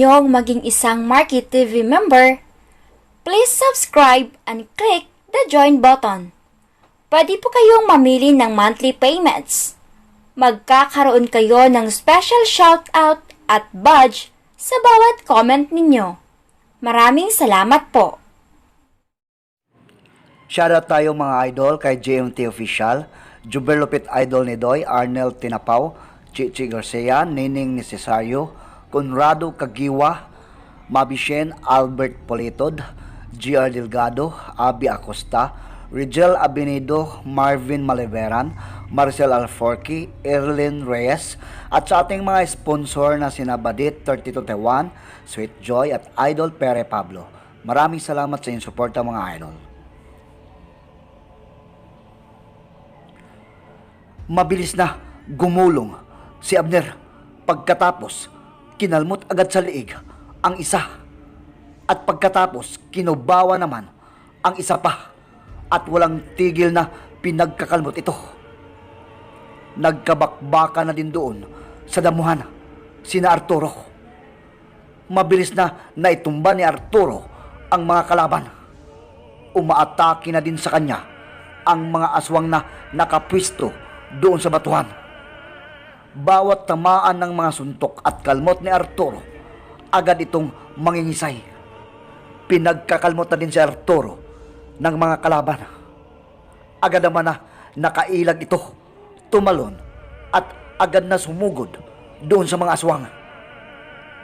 ninyong maging isang Marky TV member, please subscribe and click the join button. Pwede po kayong mamili ng monthly payments. Magkakaroon kayo ng special shoutout at badge sa bawat comment ninyo. Maraming salamat po! Shoutout tayo mga idol kay JMT Official, Juber Lupit Idol ni Doy, Arnel Tinapaw, Chichi Garcia, Nining Necesario, Conrado Kagiwa, Mabishen Albert Politod, GR Delgado, Abi Acosta, Rigel Abinido, Marvin Maliveran, Marcel Alforqui, Erlin Reyes, at sa ating mga sponsor na sina Badit 32 Tewan, Sweet Joy at Idol Pere Pablo. Maraming salamat sa inyong suporta mga idol. Mabilis na gumulong si Abner. Pagkatapos, kinalmot agad sa liig ang isa. At pagkatapos, kinubawa naman ang isa pa. At walang tigil na pinagkakalmot ito. Nagkabakbaka na din doon sa damuhan sina Arturo. Mabilis na naitumba ni Arturo ang mga kalaban. Umaatake na din sa kanya ang mga aswang na nakapwisto doon sa batuhan. Bawat tamaan ng mga suntok at kalmot ni Arturo, agad itong mangingisay. Pinagkakalmot na din si Arturo ng mga kalaban. Agad naman na nakailag ito, tumalon, at agad na sumugod doon sa mga aswang.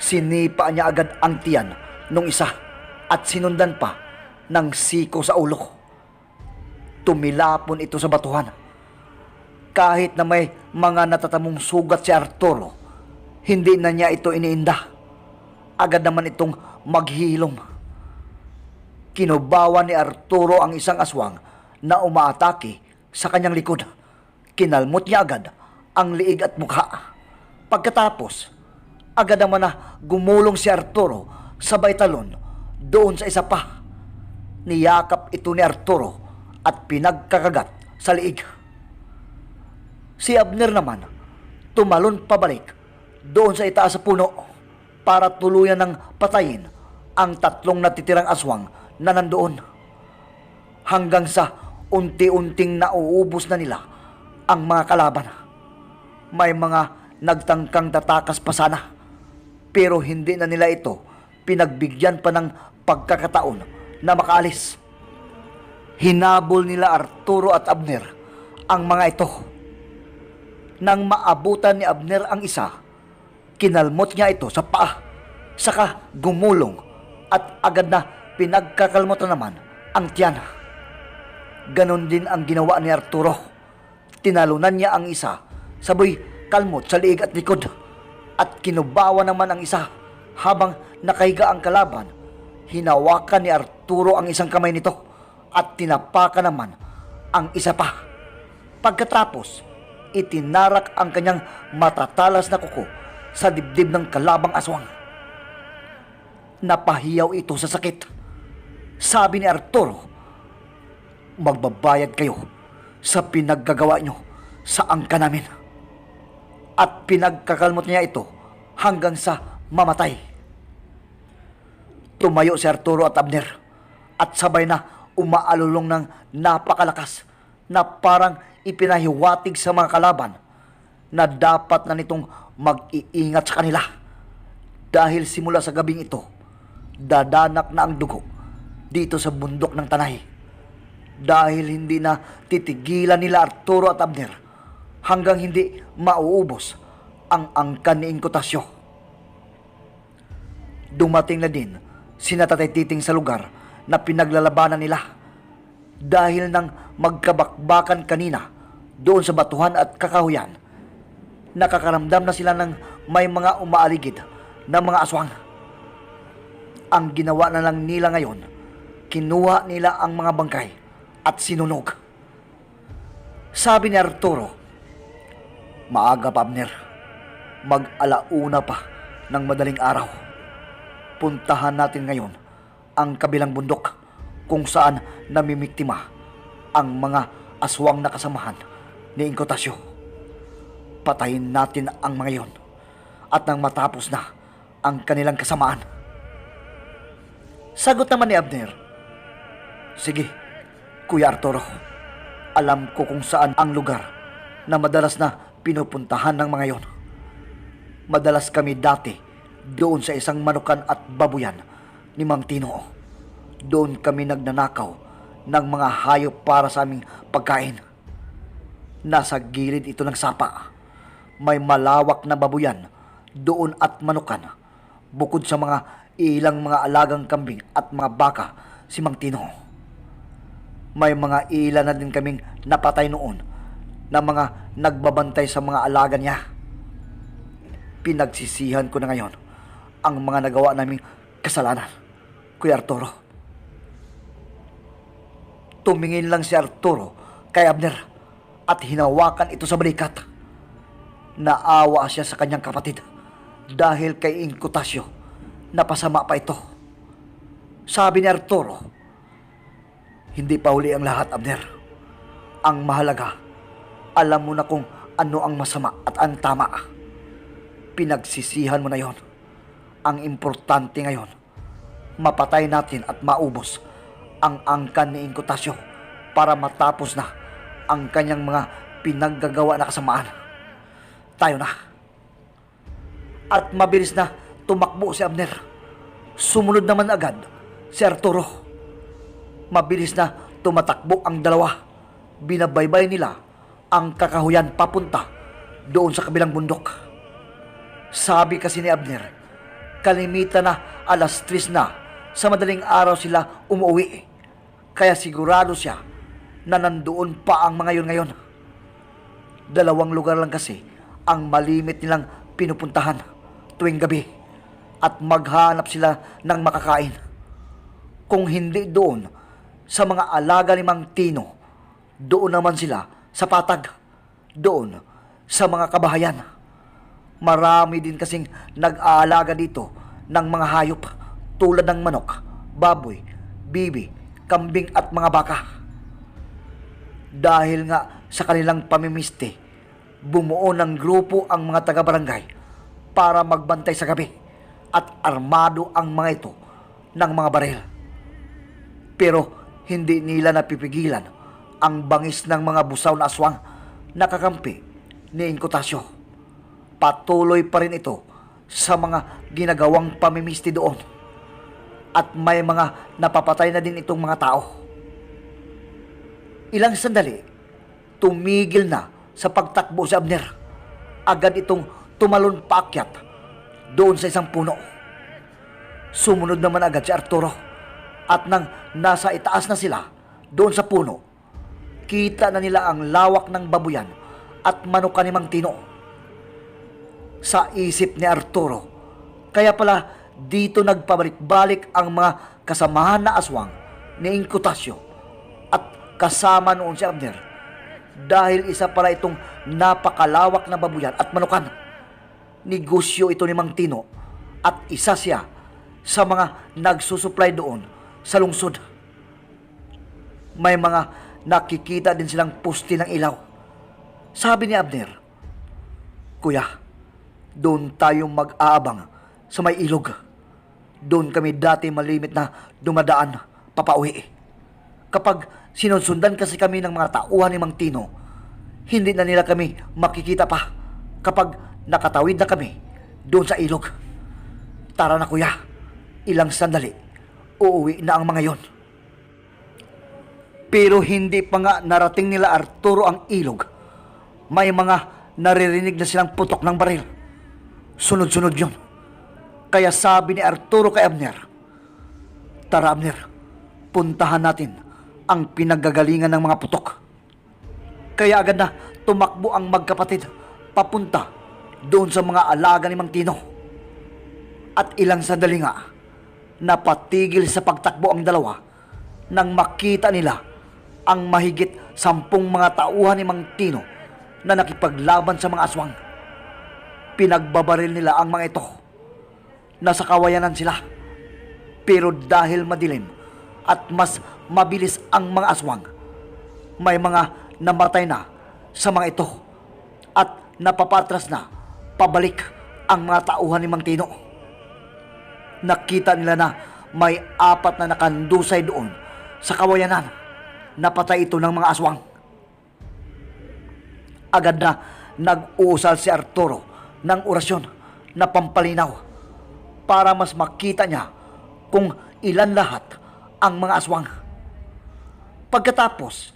Sinipa niya agad ang tiyan nung isa at sinundan pa ng siko sa ulo. Tumilapon ito sa batuhan kahit na may mga natatamong sugat si Arturo, hindi na niya ito iniinda. Agad naman itong maghilom. Kinubawa ni Arturo ang isang aswang na umaatake sa kanyang likod. Kinalmot niya agad ang liig at mukha. Pagkatapos, agad naman na gumulong si Arturo sa talon doon sa isa pa. Niyakap ito ni Arturo at pinagkakagat sa liig. Si Abner naman, tumalon pabalik doon sa itaas sa puno para tuluyan ng patayin ang tatlong natitirang aswang na nandoon. Hanggang sa unti-unting nauubos na nila ang mga kalaban. May mga nagtangkang tatakas pa sana, pero hindi na nila ito pinagbigyan pa ng pagkakataon na makaalis. Hinabol nila Arturo at Abner ang mga ito nang maabutan ni Abner ang isa, kinalmot niya ito sa paa, saka gumulong at agad na pinagkakalmot na naman ang tiyan. Ganon din ang ginawa ni Arturo. Tinalunan niya ang isa, sabay kalmot sa liig at likod, at kinubawa naman ang isa habang nakahiga ang kalaban. Hinawakan ni Arturo ang isang kamay nito at tinapakan naman ang isa pa. Pagkatapos, itinarak ang kanyang matatalas na kuko sa dibdib ng kalabang aswang. Napahiyaw ito sa sakit. Sabi ni Arturo, magbabayad kayo sa pinaggagawa nyo sa angka namin. At pinagkakalmot niya ito hanggang sa mamatay. Tumayo si Arturo at Abner at sabay na umaalulong ng napakalakas na parang ipinahiwatig sa mga kalaban na dapat na nitong mag-iingat sa kanila. Dahil simula sa gabing ito, dadanak na ang dugo dito sa bundok ng tanay. Dahil hindi na titigilan nila Arturo at Abner hanggang hindi mauubos ang angkan ni Inkotasyo. Dumating na din si Natatay Titing sa lugar na pinaglalabanan nila dahil nang magkabakbakan kanina doon sa batuhan at kakahuyan. Nakakaramdam na sila ng may mga umaaligid na mga aswang. Ang ginawa na lang nila ngayon, kinuha nila ang mga bangkay at sinunog. Sabi ni Arturo, Maaga pa, Abner. Mag-alauna pa ng madaling araw. Puntahan natin ngayon ang kabilang bundok kung saan namimiktima ang mga aswang na kasamahan ni Inkotasyo. Patayin natin ang mga yon. At nang matapos na, ang kanilang kasamaan. Sagot naman ni Abner, Sige, Kuya Arturo. Alam ko kung saan ang lugar na madalas na pinupuntahan ng mga yon. Madalas kami dati doon sa isang manukan at babuyan ni Mang Tino. Doon kami nagnanakaw ng mga hayop para sa aming pagkain. Nasa gilid ito ng sapa. May malawak na babuyan doon at manukan. Bukod sa mga ilang mga alagang kambing at mga baka si Mang Tino. May mga ila na din kaming napatay noon na mga nagbabantay sa mga alaga niya. Pinagsisihan ko na ngayon ang mga nagawa naming kasalanan, Kuya Arturo. Tumingin lang si Arturo kay Abner at hinawakan ito sa balikat. Naawa siya sa kanyang kapatid dahil kay Incutasio napasama pa ito. Sabi ni Arturo, hindi pa huli ang lahat, Abner. Ang mahalaga, alam mo na kung ano ang masama at ang tama. Pinagsisihan mo na yon. Ang importante ngayon, mapatay natin at maubos ang angkan ni Incutasio para matapos na ang kanyang mga pinaggagawa na kasamaan. Tayo na. At mabilis na tumakbo si Abner. Sumunod naman agad si Arturo. Mabilis na tumatakbo ang dalawa. Binabaybay nila ang kakahuyan papunta doon sa kabilang bundok. Sabi kasi ni Abner, kalimitan na alas 3 na sa madaling araw sila umuwi. Kaya sigurado siya na nandoon pa ang mga yun ngayon. Dalawang lugar lang kasi ang malimit nilang pinupuntahan tuwing gabi at maghanap sila ng makakain. Kung hindi doon sa mga alaga ni Mang Tino, doon naman sila sa patag, doon sa mga kabahayan. Marami din kasing nag-aalaga dito ng mga hayop tulad ng manok, baboy, bibi, kambing at mga baka. Dahil nga sa kanilang pamimiste, bumuo ng grupo ang mga taga-barangay para magbantay sa gabi at armado ang mga ito ng mga baril. Pero hindi nila napipigilan ang bangis ng mga busaw na aswang nakakampi ni Incutasio. Patuloy pa rin ito sa mga ginagawang pamimisti doon. At may mga napapatay na din itong mga tao. Ilang sandali, tumigil na sa pagtakbo si Abner. Agad itong tumalon paakyat doon sa isang puno. Sumunod naman agad si Arturo. At nang nasa itaas na sila, doon sa puno, kita na nila ang lawak ng babuyan at manuka ni Mang Tino. Sa isip ni Arturo, kaya pala dito nagpabalik-balik ang mga kasamahan na aswang ni Incutasio at kasama noon si Abner dahil isa pala itong napakalawak na babuyan at manukan. Negosyo ito ni Mang Tino at isa siya sa mga nagsusupply doon sa lungsod. May mga nakikita din silang pusti ng ilaw. Sabi ni Abner, Kuya, doon tayo mag-aabang sa may ilog. Doon kami dati malimit na dumadaan papauwi. Kapag sinusundan kasi kami ng mga tauhan ni Mang Tino, hindi na nila kami makikita pa kapag nakatawid na kami doon sa ilog. Tara na kuya, ilang sandali, uuwi na ang mga yon. Pero hindi pa nga narating nila Arturo ang ilog. May mga naririnig na silang putok ng baril. Sunod-sunod yon. Kaya sabi ni Arturo kay Abner, Tara Abner, puntahan natin ang pinagagalingan ng mga putok. Kaya agad na tumakbo ang magkapatid papunta doon sa mga alaga ni Mang Tino. At ilang sandali nga, napatigil sa pagtakbo ang dalawa nang makita nila ang mahigit sampung mga tauhan ni Mang Tino na nakipaglaban sa mga aswang. Pinagbabaril nila ang mga ito. Nasa kawayanan sila. Pero dahil madilim at mas mabilis ang mga aswang, may mga namatay na sa mga ito at napapatras na pabalik ang mga tauhan ni Mang Tino. nakita nila na may apat na nakandusay doon sa kawayanan. Napatay ito ng mga aswang. Agad na nag-uusal si Arturo ng orasyon na pampalinaw para mas makita niya kung ilan lahat ang mga aswang. Pagkatapos,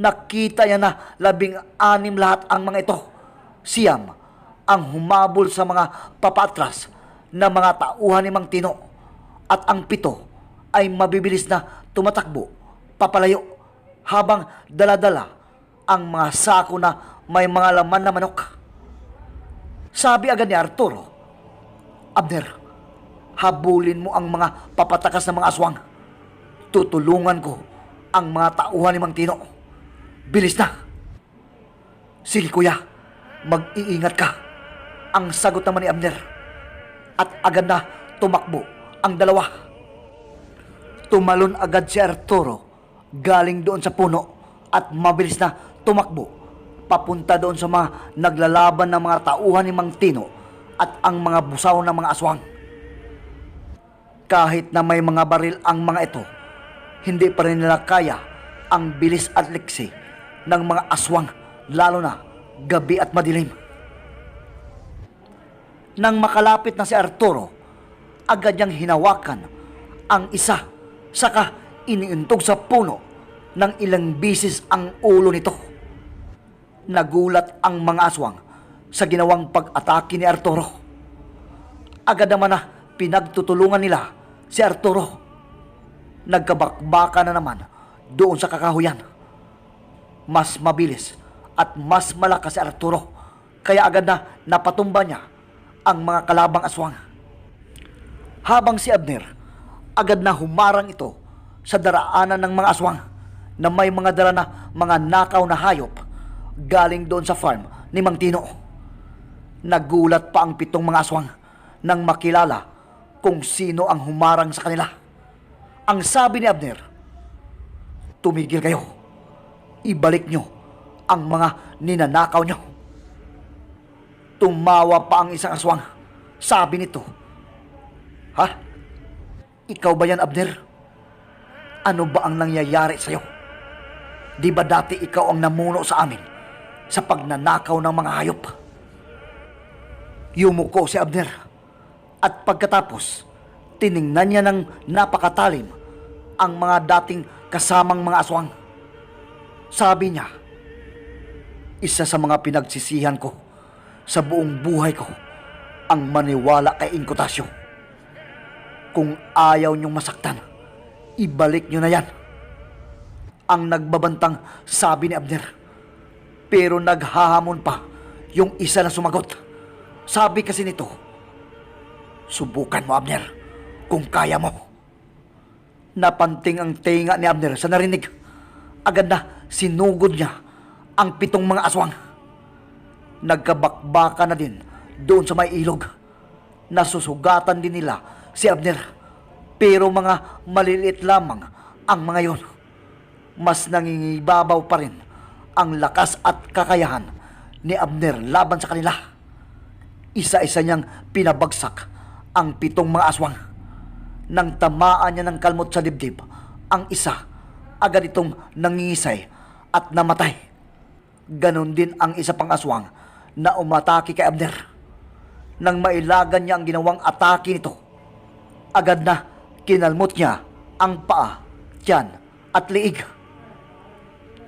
nakita niya na labing anim lahat ang mga ito. Siyam ang humabol sa mga papatras na mga tauhan ni Mang Tino at ang pito ay mabibilis na tumatakbo, papalayo, habang daladala ang mga sako na may mga laman na manok. Sabi agad ni Arturo, Abner, habulin mo ang mga papatakas ng mga aswang. Tutulungan ko ang mga tauhan ni Mang Tino. Bilis na! Sige kuya, mag-iingat ka. Ang sagot naman ni Abner. At agad na tumakbo ang dalawa. Tumalon agad si Arturo galing doon sa puno at mabilis na tumakbo papunta doon sa mga naglalaban ng mga tauhan ni Mang Tino at ang mga busaw ng mga aswang. Kahit na may mga baril ang mga ito, hindi pa rin nila kaya ang bilis at liksi ng mga aswang, lalo na gabi at madilim. Nang makalapit na si Arturo, agad niyang hinawakan ang isa, saka iniuntog sa puno ng ilang bisis ang ulo nito. Nagulat ang mga aswang sa ginawang pag-atake ni Arturo. Agad naman na pinagtutulungan nila si Arturo. Nagkabakbaka na naman doon sa kakahuyan. Mas mabilis at mas malakas si Arturo. Kaya agad na napatumba niya ang mga kalabang aswang. Habang si Abner, agad na humarang ito sa daraanan ng mga aswang na may mga dala na mga nakaw na hayop galing doon sa farm ni Mang Tino. Nagulat pa ang pitong mga aswang nang makilala kung sino ang humarang sa kanila. Ang sabi ni Abner, Tumigil kayo. Ibalik nyo ang mga ninanakaw nyo. Tumawa pa ang isang aswang. Sabi nito, Ha? Ikaw ba yan, Abner? Ano ba ang nangyayari sa'yo? Di ba dati ikaw ang namuno sa amin sa pagnanakaw ng mga hayop? Yumuko si Abner at pagkatapos, tiningnan niya ng napakatalim ang mga dating kasamang mga aswang. Sabi niya, isa sa mga pinagsisihan ko sa buong buhay ko ang maniwala kay Inkutasyo. Kung ayaw niyong masaktan, ibalik niyo na yan. Ang nagbabantang sabi ni Abner. Pero naghahamon pa yung isa na sumagot. Sabi kasi nito, Subukan mo, Abner, kung kaya mo. Napanting ang tinga ni Abner sa narinig. Agad na sinugod niya ang pitong mga aswang. Nagkabakbaka na din doon sa may ilog. Nasusugatan din nila si Abner. Pero mga maliliit lamang ang mga yon. Mas nangingibabaw pa rin ang lakas at kakayahan ni Abner laban sa kanila. Isa-isa niyang pinabagsak ang pitong mga aswang. Nang tamaan niya ng kalmot sa dibdib, ang isa agad itong nangingisay at namatay. Ganon din ang isa pang aswang na umatake kay Abner. Nang mailagan niya ang ginawang atake nito, agad na kinalmot niya ang paa, tiyan at liig.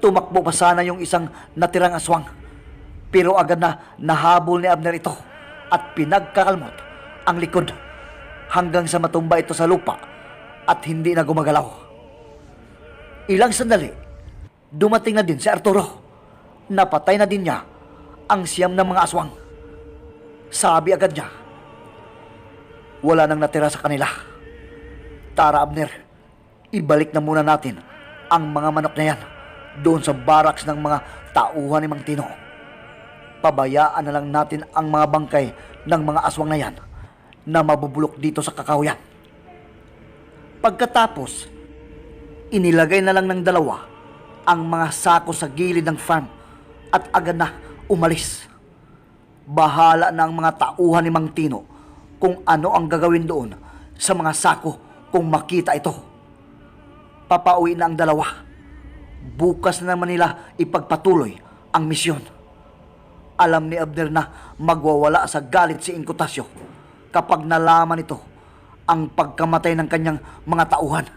Tumakbo pa sana yung isang natirang aswang. Pero agad na nahabol ni Abner ito at pinagkakalmot ang likod hanggang sa matumba ito sa lupa at hindi na gumagalaw. Ilang sandali, dumating na din si Arturo. Napatay na din niya ang siyam ng mga aswang. Sabi agad niya, wala nang natira sa kanila. Tara Abner, ibalik na muna natin ang mga manok na yan doon sa baraks ng mga tauhan ni Mang Tino. Pabayaan na lang natin ang mga bangkay ng mga aswang na yan na mabubulok dito sa kakahuyan. Pagkatapos, inilagay na lang ng dalawa ang mga sako sa gilid ng farm at agad na umalis. Bahala na ang mga tauhan ni Mang Tino kung ano ang gagawin doon sa mga sako kung makita ito. Papauwi na ang dalawa. Bukas na naman nila ipagpatuloy ang misyon. Alam ni Abner na magwawala sa galit si Incutasio kapag nalaman ito ang pagkamatay ng kanyang mga tauhan.